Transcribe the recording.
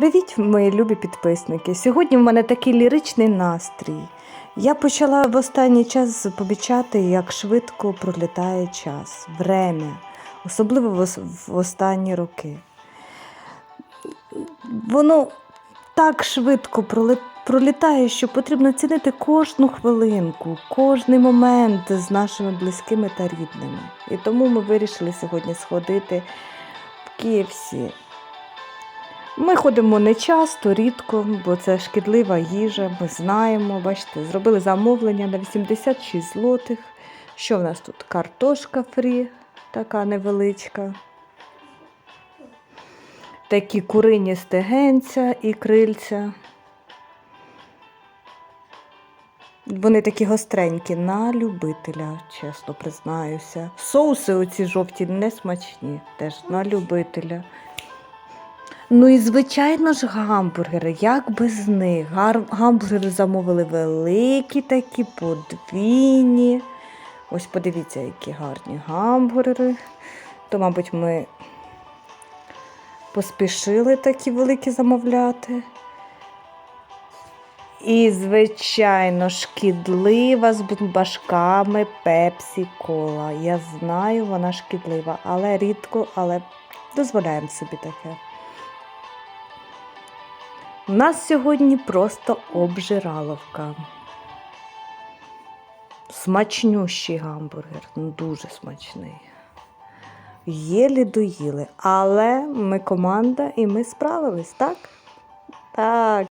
Привіт, мої любі підписники! Сьогодні в мене такий ліричний настрій. Я почала в останній час помічати, як швидко пролітає час, время, особливо в, останні роки. Воно так швидко пролітає, що потрібно цінити кожну хвилинку, кожний момент з нашими близькими та рідними. І тому ми вирішили сьогодні сходити в KFC. Ми ходимо не часто, рідко, бо це шкідлива їжа, ми знаємо. Бачите, зробили замовлення на 86 злотих. Що в нас тут? Картошка фрі, така невеличка. Такі курині стегенця і крильця. Вони такі гостренькі на любителя, чесно признаюся. Соуси оці жовті не смачні, теж на любителя. Ну і звичайно ж гамбургери, як без них. Гамбургери замовили великі такі, подвійні. Ось подивіться, які гарні гамбургери. То, мабуть, ми поспішили такі великі замовляти. І, звичайно, шкідлива з бульбашками пепсі кола. Я знаю, вона шкідлива, але рідко, але дозволяємо собі таке. У нас сьогодні просто обжираловка. Смачнющий гамбургер, ну, дуже смачний. Єлі доїли, але ми команда і ми справились, так? Так.